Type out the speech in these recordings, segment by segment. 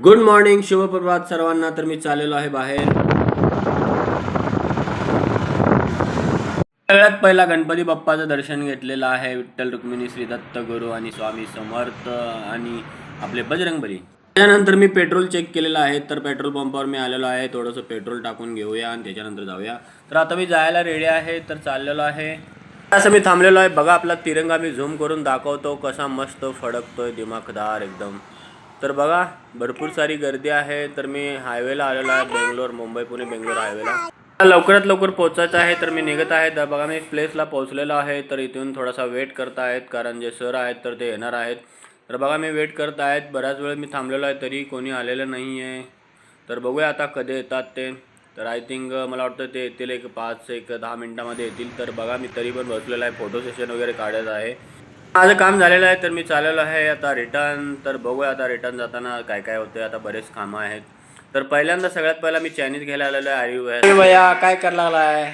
Good morning शुभप्रभात सर्वांना. तर मी चाललेलो आहे बाहेर. सगळ्यात पहिला गणपती बाप्पाचं दर्शन घेतलेलं आहे विठ्ठल रुक्मिणी श्री दत्त गुरु आणि स्वामी समर्थ आणि आपले बजरंगबली. त्यानंतर मी पेट्रोल चेक केलेलं आहे तर पेट्रोल पंपावर मी आलेलो आहे. थोडंसं पेट्रोल टाकून घेऊया आणि त्याच्यानंतर जाऊया. तर आता मी जायला रेडी आहे तर चाललेलो आहे. असं मी थांबलेलो आहे. बघा आपला तिरंगा मी झूम करून दाखवतो कसा मस्त फडकतोय दिमाखदार एकदम. तर बघा भरपूर सारी गर्दी आहे. तर मी हायवेला आलेलो आहे बेंगलोर मुंबई पुणे बेंगलोर हायवेला लवकरात लवकर पोहोचायचं आहे तर मी निघत आहे. तर बघा मी प्लेसला पोहोचलेलो आहे. तर इथून थोडासा वेट करत आहेत कारण जे सर आहेत तर ते येणार आहेत. तर बघा मी वेट करत आहेत. बऱ्याच वेळ मी थांबलेलो आहे तरी कोणी आलेलं नाही आहे तर बघूया आता कधी येतात ते. तर आय थिंक मला वाटतं ते येतील एक पाच एक दहा मिनटामध्ये येतील. तर बघा मी तरी पण बसलेलो आहे फोटो सेशन वगैरे काढत आहे. माझं काम झालेलं आहे तर मी चाललेलो आहे. आता रिटर्न तर बघूया आता रिटर्न जाताना काय काय होते आता बरेच कामं आहेत. तर पहिल्यांदा सगळ्यात पहिला मी चायनीज घ्यायला आलेलो आहे आर्यू भया भैया काय करायला लागलाय?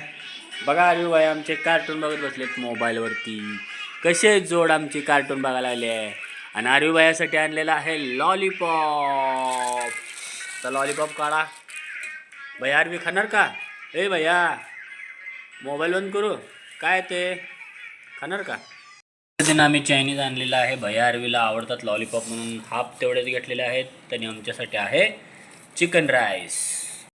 बघा आर्यू भाई आमचे कार्टून बघत बसलेत मोबाईलवरती कसे जोड आमची कार्टून बघायला आले आहे आणि आर्यू भैयासाठी आणलेला आहे लॉलीपॉप तर लॉलीपॉप काढा. भैया आरवी खाणार का? ए भैया मोबाईल बंद करू. काय ते? खाणार का? पद्धतीनं आम्ही चायनीज आणलेलं आहे. भैया आरवीला आवडतात लॉलीपॉप म्हणून. हाफ तेवढेच घेतलेले आहेत. त्यांनी आमच्यासाठी आहे चिकन राईस